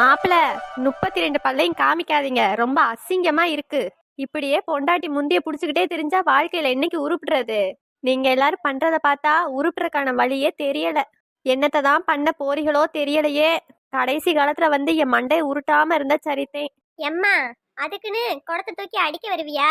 மாப்பிள முப்பத்தி ரெண்டு பல்லையும் காமிக்காதீங்க. ரொம்ப அசிங்கமா இருக்கு. இப்படியே பொண்டாட்டி முந்திய புடிச்சுக்கிட்டே தெரிஞ்சா வாழ்க்கையில என்னைக்கு உருப்பிடுறது? நீங்க எல்லாரும் பண்றத பார்த்தா உருப்புறக்கான வழியே தெரியல. என்னத்தை தான் பண்ண போறீங்களோ தெரியலையே. கடைசி காலத்துல வந்து என் மண்டையை உருட்டாம இருந்தா சரித்தேன். எம்மா அதுக்குன்னு குடத்தை தூக்கி அடிக்க வருவியா?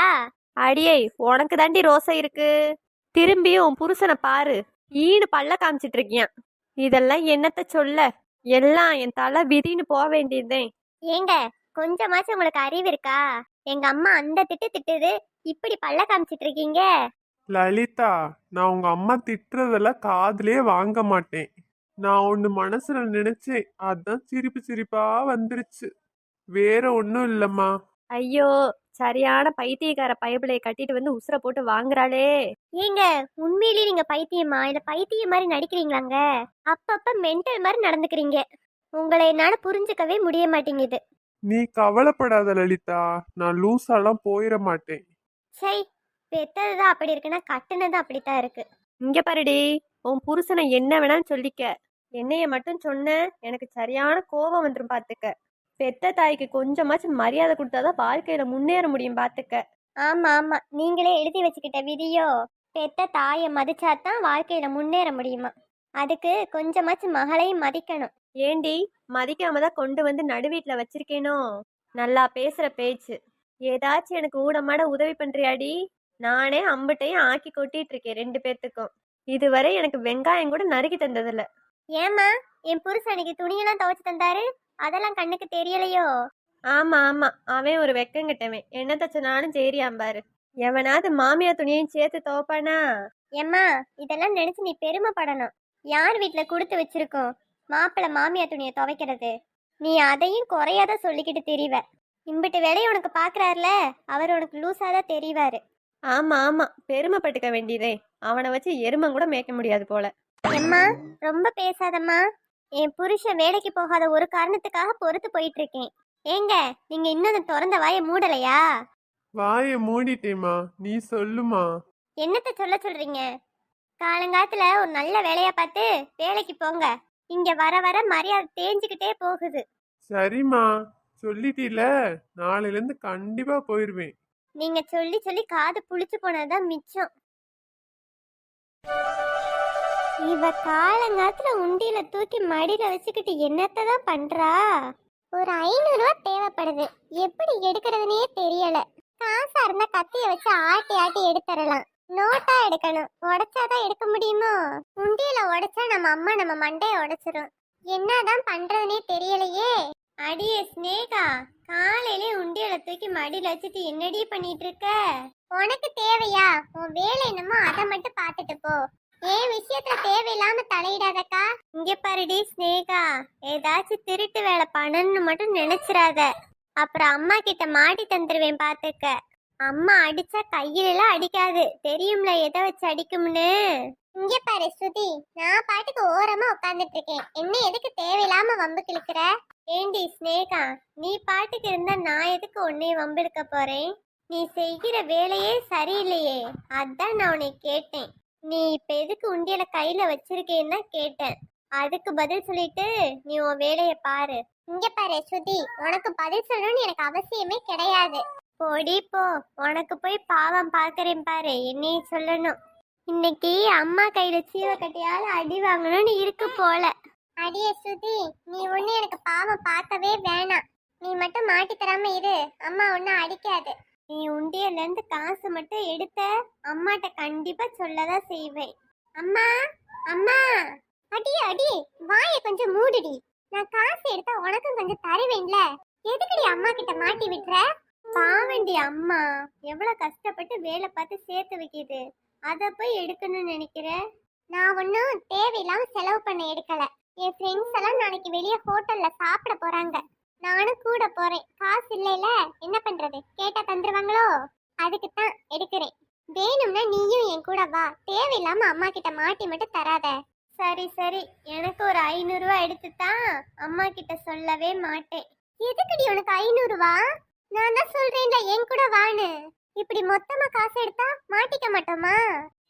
அடியே உனக்கு தாண்டி ரோசை இருக்கு. திரும்பியும் புருஷனை பாரு. ஈடு பல்ல காமிச்சிட்டு இருக்கியான். இதெல்லாம் என்னத்த சொல்ல? எல்லாம் என் தலை விதின்னு போக வேண்டியதுதான் ஏங்க கொஞ்சமாச்சும் உங்களுக்கு அறிவு இருக்கா? எங்க அம்மா அந்த திட்டு திட்டுது இப்படி பல்ல காமிச்சிட்டு இருக்கீங்க? லலிதா நான் உங்க அம்மா திட்டுறதெல்லாம் காதுலயே வாங்க மாட்டேன். நான் ஒண்ணு மனசுல நினைச்சேன் அதான் சிரிப்பு சிரிப்பா வந்துருச்சு. வேற ஒன்றும் இல்லம்மா. ஐயோ சரியான பைத்தியக்கார பயபிளைய கட்டிட்டு வந்து உசுர போட்டு வாங்குறாளே. ஏங்க உண்மையிலேயே நீங்க பைத்தியமா? இல்ல பைத்தியம் மாதிரி நடிக்கிறீங்களாங்க? அப்பப்ப மென்டல் மாதிரி நடந்துக்கிறீங்க. உங்களை என்னால புரிஞ்சுக்கவே முடிய மாட்டேங்குது. நீ கவலைப்படாத லலிதா நான் லூசாலாம் போயிட மாட்டேன். சை பெத்ததுதான் அப்படி இருக்குன்னா கட்டுனது அப்படித்தான் இருக்கு. இங்க பாருடி உன் புருஷனை என்ன வேணாலும் சொல்லிக்க. என்னைய மட்டும் சொன்ன எனக்கு சரியான கோபம் வந்துடும் பாத்துக்க. பெத்த தாய்க்கு கொஞ்சமாச்சும் மரியாதை கொடுத்தாதான் வாழ்க்கையில முன்னேற முடியும் பாத்துக்க. ஆமா ஆமா. நீங்களே எழுதி வச்சுக்கிட்ட விதியோ பெத்த தாயை மதிச்சாதான் வாழ்க்கையில முன்னேற முடியுமா? அதுக்கு கொஞ்சமாச்சும் மகளையும் மதிக்கணும். ஏண்டி மதிக்காம தான் கொண்டு வந்து நடுவீட்ல வச்சிருக்கேனோ? நல்லா பேசுற பேச்சு. ஏதாச்சும் எனக்கு ஊடமாட உதவி பண்றியாடி? நானே அம்பட்டையும் ஆக்கி கொட்டிட்டு இருக்கேன் ரெண்டு பேர்த்துக்கும் இதுவரை எனக்கு வெங்காயம் கூட நறுக்கி தந்ததில்ல. ஏமா என் புருஷனுக்கு துணியெல்லாம் துவைச்சு தந்தாரு? அதெல்லாம் கண்ணுக்கு தெரியலையோ? ஆமா ஆமா. அவன் ஒரு வெக்கங்கிட்டவன். என்ன தச்சனாலும் சரியாம் பாரு. எவனாவது மாமியார் துணியையும் சேர்த்து துவப்பானா? ஏம்மா இதெல்லாம் நினைச்சு நீ பெருமைப்படணும். யார் வீட்ல கொடுத்து வச்சிருக்கோம்? மாப்பிள்ளை மாமியார் துணியை துவைக்கிறது. நீ அதையும் குறையாத சொல்லிக்கிட்டு தெரியவ இம்பிட்டு வேலையை உனக்கு பாக்குறாருல அவர் உனக்கு லூசாதான் தெரியவாரு ஆமா ஆமா. பெருமைப்பட்டுக்க வேண்டியதே. அவனை வச்சு எருமம் கூட மேய்க்க முடியாது போல. எம்மா ரொம்ப பேசாதம்மா. என் புருஷன் வேலைக்கு போகாத ஒரு காரணத்துக்காக பொறுத்து போயிட்டு இருக்கேன் ஏங்க நீங்க இன்னும் அந்த திறந்த வாயை மூடலையா? வாயை மூடிட்டேம்மா. நீ சொல்லுமா? என்னத்த சொல்ல சொல்றீங்க? காலங்காலத்துல ஒரு நல்ல வேலையா பார்த்து வேலைக்கு போங்க. இங்க வர வர மரியாதை தேஞ்சுக்கிட்டே போகுது. சரிம்மா. சொல்லிட்டீல நாளையில இருந்து கண்டிப்பா போயிருவேன். நீங்க சொல்லி சொல்லி காது புளிச்சு போனதுதான் மிச்சம். இவ காலங்காத்துல உண்டியில தூக்கி மடியில வச்சுக்கிட்டு என்னத்ததான் பண்றா? ஒரு ஐநூறு ரூபா தேவைப்படுது. எப்படி எடுக்கிறதுனே தெரியல. காசா இருந்தா கத்திய வச்சு ஆட்டி ஆட்டி எடுத்துடலாம் நோட்டா எடுக்கணும். உடைச்சாதான் எடுக்க முடியுமோ? உண்டியில உடைச்சா நம்ம அம்மா நம்ம மண்டைய உடைச்சிரும். என்னதான் பண்றதுனே தெரியலையே. அடியே ஸ்னேகா காலையிலே உண்டியல தூக்கி மடியில வச்சுட்டு என்னடி பண்ணிட்டு இருக்க? உனக்கு தேவையா? உன் வேலை என்னமோ அதை மட்டும் பார்த்துட்டு போ. ஏன் விஷயத்துல தேவையில்லாம தலையிடாதக்கா. இங்க பாருடி ஸ்னேகா ஏதாச்சும் திருட்டு வேலை பண்ணணும்னு மட்டும் நினைச்சிடாத அப்புறம் அம்மா கிட்ட மாட்டி தந்துருவேன் பாத்துக்க. அம்மா அடிச்சா கையிலலாம் அடிக்காது. தெரியும்ல எதை வச்சு அடிக்கும்னு. இங்க பாரு ஸ்ருதி. நான் பாட்டுக்கு ஓரமா உட்கார்ந்துட்டு இருக்கேன் என்ன எதுக்கு தேவையில்லாம வம்பு கிழக்குற? ஏண்டி ஸ்னேகா நீ பாட்டுக்கு இருந்தா நான் எதுக்கு உன்னைய எடுக்க போறேன்? நீ செய்கிற வேலையே சரியில்லையே. அதான் நான் உன்னை கேட்டேன். நீ இப்ப எதுக்கு உண்டியல கையில வச்சிருக்கேன்னு கேட்டேன். அதுக்கு பதில் சொல்லிட்டு நீ உன் வேலைய பாரு. இங்க பாரு ஸ்ருதி உனக்கு பதில் சொல்லணும்னு எனக்கு அவசியமே கிடையாது. போடி போ உனக்கு போய் பாவம் பார்க்கறேன் பாரு என்னைய சொல்லணும். இன்னைக்கு அம்மா கையில சீவ கட்டியால அடி வாங்கணும்னு இருக்கு போல. அடியே சுதி நீ ஒண்ணு எனக்கு பாவம் பார்க்கவே வேணாம். நீ மட்டும் மாட்டி தராம இரு அம்மா ஒன்னும் அடிக்காது. நீ உண்டியலேருந்து காசு மட்டும் எடுத்த அம்மாட்ட கண்டிப்பா சொல்லதான் செய்வேன். அம்மா அம்மா. அடி அடி வாயை கொஞ்சம் மூடுடி. நான் காசு எடுத்தா உனக்கும் கொஞ்சம் தருவேன்ல. எதுக்குடி அம்மா கிட்ட மாட்டி விட்டுற? பாவண்டி அம்மா எவ்வளவு கஷ்டப்பட்டு வேலை பார்த்து சேர்த்து வைக்கிது. அதை போய் எடுக்கணும்னு நினைக்கிறேன் நான் ஒன்றும் தேவையில்லாம செலவு பண்ண எடுக்கல. என் ஃப்ரெண்ட்ஸ் எல்லாம் நாளைக்கு வெளியே ஹோட்டல்ல சாப்பிட போறாங்க. நானும் கூட போறேன். காசு இல்லைல என்ன பண்றது? கேட்டா தந்துருவாங்களோ? அதுக்கு தான் எடுக்கிறேன். வேணும்னா நீயும் என் கூட வா. தேவையில்லாம அம்மா கிட்ட மாட்டி மட்டும் தராத. சரி சரி. எனக்கு ஒரு ஐநூறு எடுத்துத்தான். எடுத்து தான் அம்மா கிட்ட சொல்லவே மாட்டேன். எதுக்குடி உனக்கு ஐநூறுவா? நான் தான் சொல்றேன்ல என் கூட வான்னு. இப்படி மொத்தமா காசு எடுத்தா மாட்டிக்க மாட்டோமா?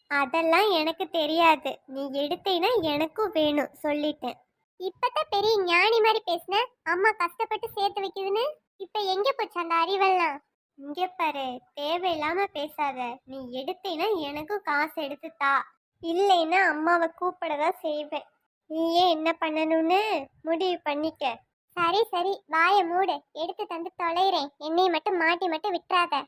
அதெல்லாம் எனக்கு தெரியாது. நீ எடுத்தீன்னா எனக்கும் வேணும் சொல்லிட்டேன். இப்பதான் பெரிய ஞானி மாதிரி பேசுன. அம்மா கஷ்டப்பட்டு சேர்த்து வைக்குதுன்னு. இப்ப எங்க போச்சு அந்த அறிவெல்லாம்? இங்க பாரு தேவையில்லாம பேசாத. நீ எடுத்தீன்னா எனக்கும் காசு எடுத்து தா இல்லைன்னா அம்மாவை கூப்பிடதான் செய்வேன். நீயே என்ன பண்ணணும்னு முடிவு பண்ணிக்க. சரி சரி. வாய மூடு. எடுத்து தந்து தொலைறேன். என்னைய மட்டும் மாட்டி மட்டும் விட்டுறாத.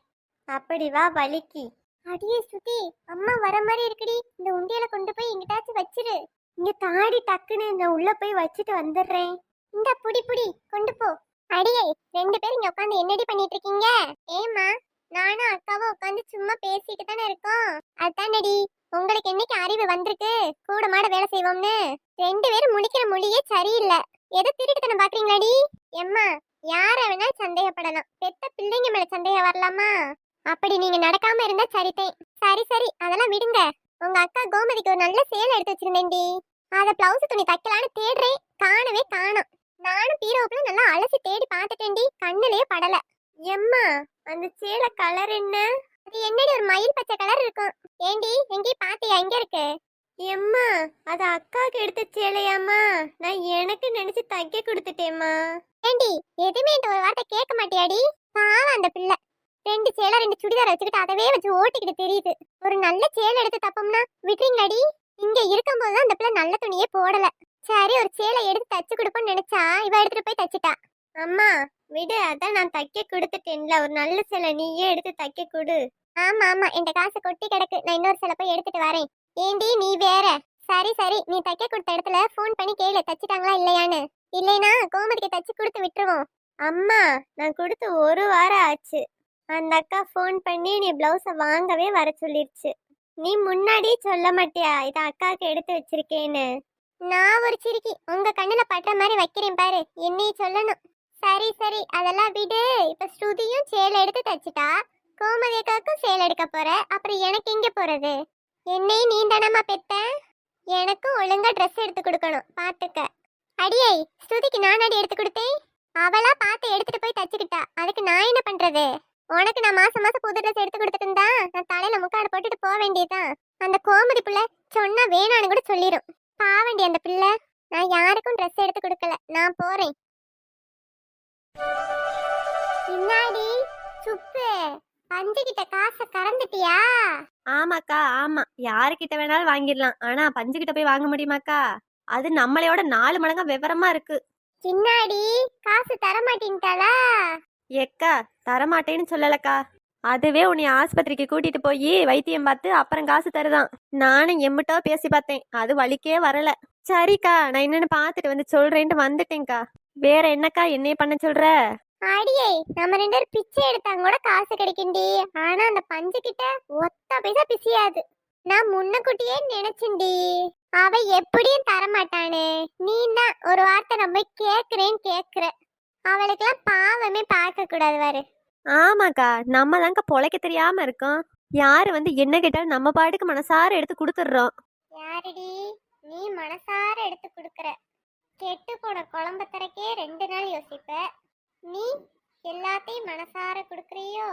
அப்படி வா வலிக்கு அடியே சுத்தி அம்மா வர மாதிரி இருக்குடி. இந்த உண்டியல கொண்டு போய் எங்கிட்டாச்சும் வச்சிரு. இங்க தாடி டக்குன்னு நான் உள்ள போய் வச்சுட்டு வந்துடுறேன். இந்த புடி புடி கொண்டு போ. அடியே ரெண்டு பேரும் இங்க உட்காந்து என்னடி பண்ணிட்டு இருக்கீங்க ஏமா நானும் அக்காவும் உட்காந்து சும்மா பேசிட்டு தானே இருக்கோம். அதானடி உங்களுக்கு என்னைக்கு அறிவு வந்திருக்கு? கூட மாட வேலை செய்வோம்னு. ரெண்டு பேரும் முடிக்கிற மொழியே சரியில்லை. எதை திருட்டுத்தனம் பாக்குறீங்களாடி? எம்மா யார வேணா சந்தேகப்படலாம். பெத்த பிள்ளைங்க மேல சந்தேகம் வரலாமா? அப்படி நீங்க நடக்காம இருந்தா சரிதேன் சரி சரி அதெல்லாம் விடுங்க. உங்க அக்கா கோமதிக்கு ஒரு நல்ல சேலை எடுத்து வச்சிருந்தேன்டி. அத பிளவுஸ் துணி தைக்கலான்னு தேடுறேன் காணவே காணோம். நானும் பீரோப்புல நல்லா அலசி தேடி பார்த்துட்டேன்டி கண்ணுலயே படல. எம்மா அந்த சேலை கலர் என்ன? அது என்னடி ஒரு மயில் பச்சை கலர் இருக்கும். ஏண்டி எங்கேயும் பாத்தியா எங்க இருக்கு? எம்மா அது அக்காவுக்கு எடுத்த சேலையாம்மா. நான் எனக்கு நினைச்சு தைக்க கொடுத்துட்டேம்மா. ஏண்டி எதுவுமே என்கிட்ட ஒரு வார்த்தை கேட்க மாட்டியாடி? பாவம் அந்த பிள்ளை. ரெண்டு சேலை ரெண்டு சுடிதார் வச்சுக்கிட்டு அதவே வச்சு ஓட்டிக்கிட்டு தெரியுது. ஒரு நல்ல சேலை எடுத்து தப்போம்னா விட்டுறீங்கடி இங்க இருக்கும்போது அந்த பிள்ளை நல்ல துணியே போடல. சரி ஒரு சேலை எடுத்து தச்சு கொடுப்போம்னு நினைச்சா இவ எடுத்துட்டு போய் தச்சுட்டா. அம்மா விடு அதான் நான் தைக்க கொடுத்துட்டேன்ல. ஒரு நல்ல சேலை நீயே எடுத்து தைக்க கொடு. ஆமா ஆமா என் காசு கொட்டி கிடக்கு. நான் இன்னொரு சேலை போய் எடுத்துட்டு வரேன். ஏண்டி நீ வேற? சரி சரி நீ தைக்க கொடுத்த இடத்துல ஃபோன் பண்ணி கேளு. தச்சுட்டாங்களா இல்லையான்னு. இல்லைனா கோமதிக்கு தச்சு கொடுத்து விட்டுருவோம். அம்மா நான் கொடுத்து ஒரு வாரம் ஆச்சு. அந்த அக்கா ஃபோன் பண்ணி நீ பிளவுஸை வாங்கவே வர சொல்லிருச்சு. நீ முன்னாடி சொல்ல மாட்டியா? இதை அக்காவுக்கு எடுத்து வச்சிருக்கேன்னு. நான் ஒரு சிரிக்கி. உங்க கண்ணுல பட்ட மாதிரி வைக்கிறேன் பாரு. என்னைய சொல்லணும். சரி சரி. அதெல்லாம் விடு. இப்ப ஸ்ருதியும் சேலை எடுத்து தச்சுட்டா. கோமதி அக்காவுக்கும் சேல் எடுக்க போற. அப்புறம் எனக்கு எங்க போறது? என்னையும் நீ தானம்மா பெத்த? எனக்கும் ஒழுங்கா ட்ரெஸ் எடுத்து கொடுக்கணும். பாத்துக்க. அடியை ஸ்ருதிக்கு நான் அடி எடுத்து கொடுத்தேன்? அவளா பார்த்து எடுத்துட்டு போய் தச்சுக்கிட்டா. அதுக்கு நான் என்ன பண்றது? உனக்கு நான் மாசம் மாசம் புது ட்ரெஸ் எடுத்து கொடுத்துட்டு இருந்தா நான் தலையில முக்காடு போட்டுட்டு போக வேண்டியதுதான் அந்த கோமதி பிள்ளை சொன்னா வேணான்னு கூட சொல்லிரும். பாவண்டி அந்த பிள்ளை. நான் யாருக்கும் ட்ரெஸ் எடுத்து கொடுக்கல. நான் போறேன். இன்னாடி சுப்பு பஞ்சு கிட்ட காசை கறந்துட்டியா? ஆமாக்கா ஆமா. யாருக்கிட்ட வேணாலும் வாங்கிடலாம். ஆனா பஞ்சு கிட்ட போய் வாங்க முடியுமாக்கா? அது நம்மளையோட நாலு மடங்கா விவரமா இருக்கு. பின்னாடி காசு தர மாட்டேன்ட்டாளா ஏக்கா தரமாட்டேன்னு சொல்லலக்கா. அதுவே உன்னை ஆஸ்பத்திரிக்கு கூட்டிட்டு போய் வைத்தியம் பார்த்து அப்புறம் காசு தருதான். நானும் எம்மிட்டோ பேசி பார்த்தேன். அது வலிக்கே வரல. சரிக்கா நான் என்னன்னு பார்த்துட்டு வந்து சொல்றேன்ட்டு வந்துட்டேன்க்கா. வேற என்னக்கா என்னைய பண்ண சொல்ற? அடியே நம்ம ரெண்டு பேரும் பிச்சை எடுத்தாங்க கூட காசு கிடைக்கும்டி ஆனா அந்த பஞ்சு கிட்ட ஒத்த பைசா பிசியாது. நான் முன்னக்கூட்டியே நினைச்சேன்டி. அவ எப்படியும் தரமாட்டானே. நீ தான் ஒரு வார்த்தை நம்ம கேக்குறேன்னு கேக்குற. அவளுக்கெல்லாம் பாவமே பார்க்க கூடாது பாரு. ஆமாக்கா நம்ம தாங்க பொழைக்க தெரியாம இருக்கோம். யாரு வந்து என்ன கேட்டாலும் நம்ம பாட்டுக்கு மனசார எடுத்து கொடுத்துட்றோம். யாரடி? நீ மனசார எடுத்து கொடுக்குற. கெட்டு போன குழம்ப தரக்கே ரெண்டு நாள் யோசிப்ப. நீ எல்லாத்தையும் மனசார கொடுக்குறியோ?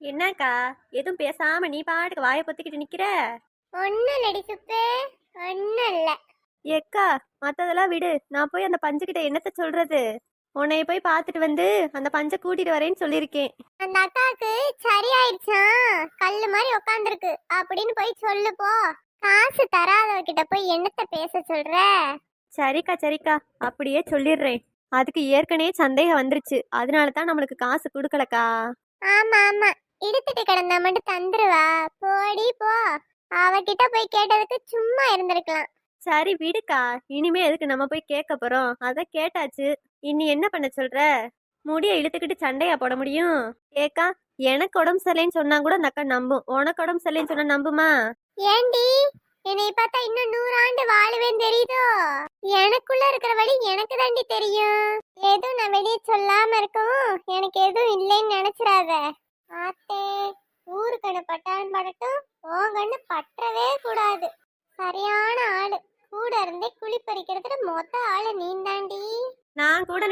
என்னக்கா எதுவும் பேசாம நீ பாட்டுக்கு வாயை பொத்திக்கிட்டு நிக்கிற? ஒன்னும் இல்லடி சுப்பு ஒன்னும் இல்ல ஏக்கா மத்ததெல்லாம் விடு. நான் போய் அந்த பஞ்சுகிட்ட என்னத்த சொல்றது? உன்னைய போய் பார்த்துட்டு வந்து அந்த பஞ்சை கூட்டிட்டு வரேன்னு சொல்லியிருக்கேன். அந்த அக்காவுக்கு சரியாயிடுச்சான் கல்லு மாதிரி உக்காந்துருக்கு. அப்படின்னு போய் சொல்லு போ. காசு தராதவகிட்ட போய் என்னத்த பேச சொல்ற? சரிக்கா சரிக்கா. அப்படியே சொல்லிடுறேன். அதுக்கு ஏற்கனவே சந்தேகம் வந்துருச்சு. அதனால தான் நம்மளுக்கு காசு கொடுக்கலக்கா. ஆமா ஆமா. இழுத்துட்டு கிடந்தா மட்டும் தந்துருவா. போடி போ. அவகிட்ட போய் கேட்டதுக்கு சும்மா இருந்திருக்கலாம். சரி விடுக்கா. இனிமே எதுக்கு நம்ம போய் கேட்க போறோம்? அதான் கேட்டாச்சு. இனி என்ன பண்ண சொல்ற? முடிய இழுத்துக்கிட்டு சண்டையா போட முடியும்? ஏக்கா எனக்கு உடம்பு சரியில்லைன்னு சொன்னா கூட அந்த அக்கா நம்பும். உனக்கு உடம்பு சரியில்லைன்னு சொன்னா நம்புமா? ஏண்டி? என்னை பார்த்தா இன்னும் நூறாண்டு வாழுவேன் தெரியுதோ? எனக்குள்ள இருக்கிற வழி எனக்கு தாண்டி தெரியும். எதுவும் நான் வெளியே சொல்லாம இருக்கவும் எனக்கு எதுவும் இல்லைன்னு நினைச்சிடாத. ஆத்தே ஊரு பட்டான் படட்டும் உன் பற்றவே கூடாது. சரியா?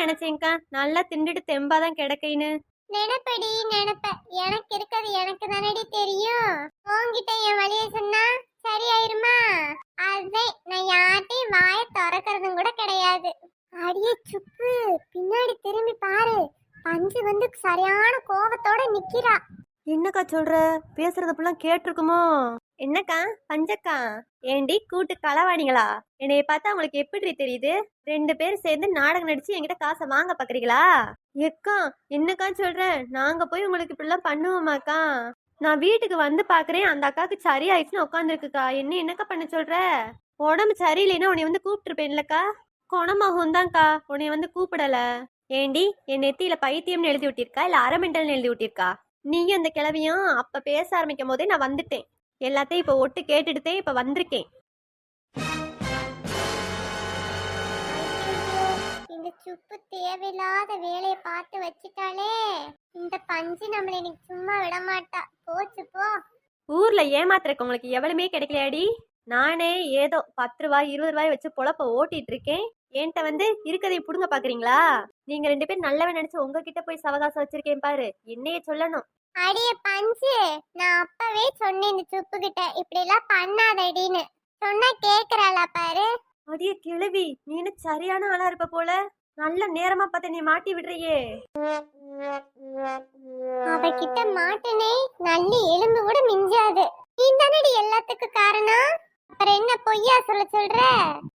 மொத்த ஆளு நீ தாண்டி நான் கூட நினைச்சேன்க்கா. நல்லா திண்டுட்டு தெம்பாதான் கிடக்கைன்னு. நினைப்படி நினைப்ப. எனக்கு இருக்கிறது எனக்கு தானடி தெரியும். உன்கிட்ட என் வழியை சொன்னா சரியாயிருமா? அதே நான் யார்ட்டையும் வாய திறக்கிறதும் கூட கிடையாது. அடியே சுப்பு. பின்னாடி திரும்பி பாரு. பஞ்சு வந்து சரியான கோவத்தோட நிக்கிறா. என்னக்கா சொல்ற? பேசுறத ஃபுல்லாம் கேட்டிருக்குமோ? என்னக்கா? பஞ்சக்கா? ஏண்டி கூட்டு களவாணிங்களா என்னைய பார்த்தா உங்களுக்கு எப்படி தெரியுது? ரெண்டு பேரும் சேர்ந்து நாடகம் நடிச்சு என்கிட்ட காசை வாங்க பாக்குறீங்களா? எக்கா என்னக்கா சொல்றேன்? நாங்க போய் உங்களுக்கு இப்படிலாம் பண்ணுவோமாக்கா? நான் வீட்டுக்கு வந்து பாக்குறேன். அந்த அக்காவுக்கு சரி ஆயிடுச்சுன்னு உட்காந்துருக்குக்கா என்ன என்னக்கா பண்ண சொல்ற? உடம்பு சரியில்லைன்னா உன்னை வந்து கூப்பிட்டுருப்பேன்லக்கா. குணமாகும் தான்க்கா உன்னை வந்து கூப்பிடல. ஏண்டி என் நெத்தியில பைத்தியம்னு எழுதி விட்டிருக்கா? இல்ல அரமெண்டல்னு எழுதி விட்டிருக்கா? நீங்க அந்த கிளவியும் அப்ப பேச ஆரம்பிக்கும் போதே நான் வந்துட்டேன். எல்லாத்தையும் இப்ப ஒட்டு கேட்டுட்டுதே இப்ப வந்திருக்கேன். இந்த சுப்பு தேவையில்லாத வேலையை பார்த்து வச்சுட்டாளே. இந்த பஞ்சு நம்மளை இன்னைக்கு சும்மா விட மாட்டா போச்சு போ. ஊர்ல ஏமாத்துறக்கு உங்களுக்கு எவ்வளவுமே கிடைக்கலையாடி? நானே ஏதோ பத்து ரூபாய் இருபது ரூபாய் வச்சு பொழப்ப ஓட்டிட்டு இருக்கேன். என்கிட்ட வந்து இருக்கதை புடுங்க பாக்குறீங்களா? நீங்க ரெண்டு பேரும் நல்லவன் நினைச்சு உங்ககிட்ட போய் சவகாசம் வச்சிருக்கேன் பாரு. என்னைய சொல்லணும். அடியே பஞ்சு நான் அப்பவே சொன்னேன் இந்த சுப்பு கிட்ட இப்படி எல்லாம் பண்ணாதடின்னு. சொன்னா கேக்குறாளா பாரு. அடிய கிழவி நீனு சரியான ஆளா இருப்ப போல. நல்ல நேரமா பார்த்து நீ மாட்டி விடுறியே. அவகிட்ட மாட்டுனே நல்ல எலும்பு கூட மிஞ்சாது. நீ தானடி எல்லாத்துக்கும் காரணம்? அப்புறம் என்ன பொய்யா சொல்ல சொல்ற?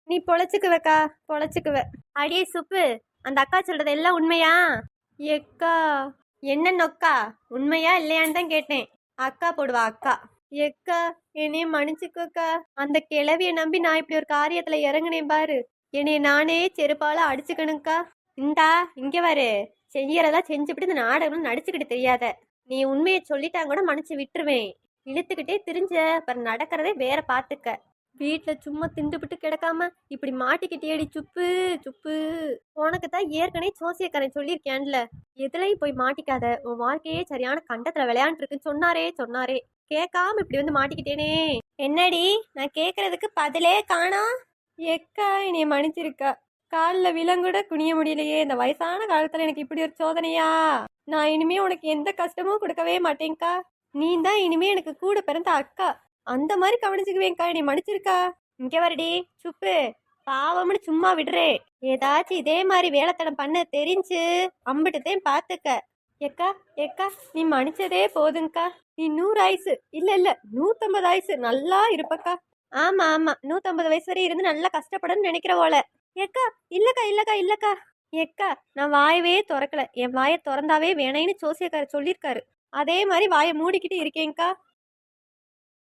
நீ பொழைச்சுக்குவக்கா பொழைச்சுக்குவ. அடியே சுப்பு அந்த அக்கா சொல்றது எல்லாம் உண்மையா? எக்கா என்ன நொக்கா? உண்மையா இல்லையான்னு தான் கேட்டேன். அக்கா போடுவா அக்கா. எக்கா என்னைய மன்னிச்சுக்கோக்கா. அந்த கிளவிய நம்பி நான் இப்படி ஒரு காரியத்துல இறங்கினேன் பாரு. என்னைய நானே செருப்பால அடிச்சுக்கணுக்கா இந்தா இங்க வரு. செய்யறதா செஞ்சுபிட்டு இந்த நாடகம் நடிச்சுக்கிட்டு தெரியாத. நீ உண்மையை சொல்லிட்டாங்க கூட மன்னிச்சு விட்டுருவேன். இழுத்துக்கிட்டே திரிஞ்ச அப்புறம் நடக்கிறதே வேற பாத்துக்க. வீட்டில் சும்மா திண்டுபிட்டு கிடக்காம இப்படி மாட்டிக்கிட்டேடி சுப்பு சுப்பு. உனக்கு தான் ஏற்கனவே சோசியக்காரன் சொல்லியிருக்கேன்ல. எதுலையும் போய் மாட்டிக்காத. உன் வாழ்க்கையே சரியான கண்டத்தில் விளையாண்டுருக்குன்னு சொன்னாரே சொன்னாரே. கேட்காம இப்படி வந்து மாட்டிக்கிட்டேனே. என்னடி? நான் கேட்கறதுக்கு பதிலே காணா? எக்கா என்னைய மன்னிச்சிருக்கா. காலில் விலங்கூட குனிய முடியலையே. இந்த வயசான காலத்துல எனக்கு இப்படி ஒரு சோதனையா? நான் இனிமே உனக்கு எந்த கஷ்டமும் கொடுக்கவே மாட்டேங்க்கா நீ தான் இனிமே எனக்கு கூட பிறந்த அக்கா. அந்த மாதிரி கவனிச்சுக்குவேன்க்கா. நீ மன்னிச்சிருக்கா? இங்கே வரடி. சுப்பு. பாவம்னு சும்மா விடுறே. ஏதாச்சும் இதே மாதிரி வேலைத்தனம் பண்ண தெரிஞ்சு அம்பிட்டுத்தையும் பார்த்துக்க ஏக்கா ஏக்கா நீ மன்னிச்சதே போதுங்கக்கா. நீ நூறு ஆயுசு. இல்லை இல்லை நூற்றம்பது ஆயுசு. நல்லா இருப்பக்கா. ஆமாம் ஆமாம் நூற்றம்பது வயசு வரை இருந்து நல்லா கஷ்டப்படணும்னு நினைக்கிற போல. ஏக்கா இல்லைக்கா இல்லைக்கா இல்லைக்கா. ஏக்கா நான் வாயவே திறக்கல. என் வாயை திறந்தாவே வேணேன்னு ஜோசியக்காரர் சொல்லியிருக்காரு. அதே மாதிரி வாயை மூடிக்கிட்டு இருக்கேங்க்கா